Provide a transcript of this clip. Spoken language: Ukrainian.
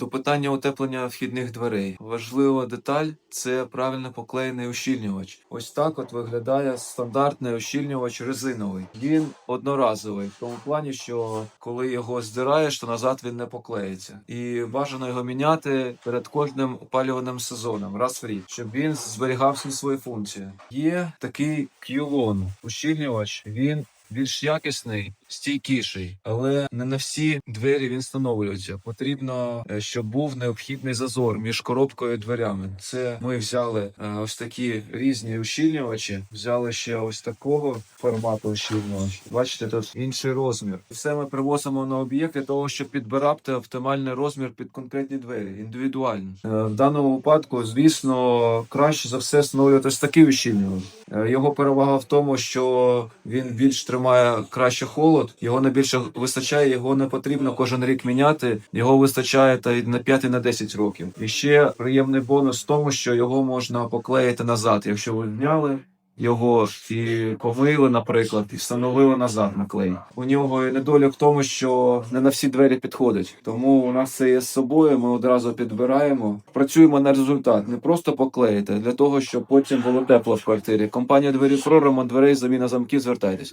До питання утеплення вхідних дверей. Важлива деталь це правильно поклеєний ущільнювач. Ось так от виглядає стандартний ущільнювач резиновий. Він одноразовий, в тому плані, що коли його здираєш, то назад він не поклеїться. І бажано його міняти перед кожним опалюваним сезоном, раз в рік, щоб він зберігав всі свої функції. Є такий Q-Lon ущільнювач. Він більш якісний, стійкіший, але не на всі двері він встановлюється. Потрібно, е, щоб був необхідний зазор між коробкою і дверями. Це ми взяли е, ось такі різні ущільнювачі. Взяли ще ось такого формату ущільнювач. Бачите, тут інший розмір. Все ми привозимо на об'єкт для того, щоб підбирати оптимальний розмір під конкретні двері, індивідуально. Е, В даному випадку, звісно, краще за все встановлювати ось такий ущільнювач. Е, Його перевага в тому, що він більш тримає краще холод, його найбільше вистачає, його не потрібно кожен рік міняти. Його вистачає та й на 5 і на 10 років. І ще приємний бонус в тому, що його можна поклеїти назад, якщо ви зняли. Його і помили, наприклад, і встановили назад на клей. У нього недолік в тому, що не на всі двері підходить. Тому у нас це є з собою. Ми одразу підбираємо. Працюємо на результат, не просто поклеїти, для того, щоб потім було тепло в квартирі. Компанія двері Про, ремонт дверей, заміна замків. Звертайтесь.